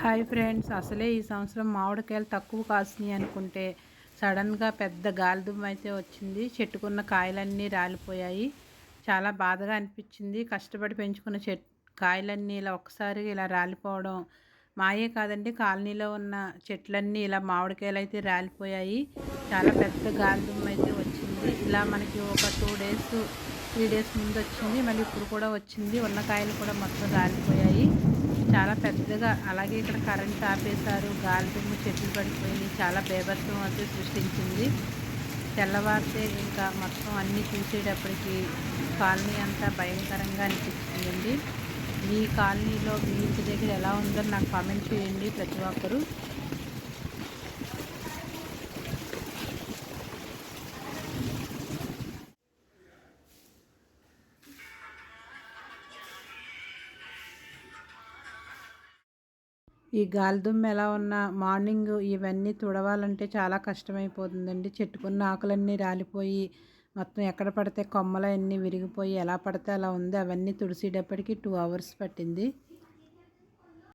Hi friends అసలే ఈ సంవత్సరం మామిడికాయలు తక్కువ కాసినాయి అనుకుంటే సడన్గా పెద్ద గాలిదుమ్మ అయితే వచ్చింది. చెట్టుకున్న కాయలన్నీ రాలిపోయాయి. చాలా బాధగా అనిపించింది. కష్టపడి పెంచుకున్న చెట్ కాయలన్నీ ఇలా ఒక్కసారి ఇలా రాలిపోవడం మాయే కాదండి. కాలనీలో ఉన్న చెట్లన్నీ ఇలా మామిడికాయలు అయితే రాలిపోయాయి. చాలా పెద్ద గాలిదుమ్మ అయితే వచ్చింది. ఇలా మనకి ఒక టూ డేస్ త్రీ డేస్ ముందు వచ్చింది. మళ్ళీ ఇప్పుడు కూడా వచ్చింది. ఉన్న కాయలు కూడా మొత్తం రాలిపోయాయి. చాలా పెద్దగా అలాగే ఇక్కడ కరెంట్ ఆపేశారు. గాలి దుమ్ము చెట్లు పడిపోయి చాలా బేభత్సం అయితే సృష్టించింది. తెల్లవారితే ఇంకా మొత్తం అన్నీ చూసేటప్పటికి కాలనీ అంతా భయంకరంగా అనిపించిందండి. మీ కాలనీలో మీ ఇంటి దగ్గర ఎలా ఉందో నాకు కామెంట్ చేయండి ప్రతి ఒక్కరు. ఈ గాలిదుమ్మ ఎలా ఉన్నా మార్నింగ్ ఇవన్నీ తుడవాలంటే చాలా కష్టమైపోతుందండి. చెట్టుకున్న ఆకులన్నీ రాలిపోయి మొత్తం ఎక్కడ పడితే కొమ్మలన్నీ విరిగిపోయి ఎలా పడితే అలా ఉంది అవన్నీ తుడిసేటప్పటికి టూ అవర్స్ పట్టింది.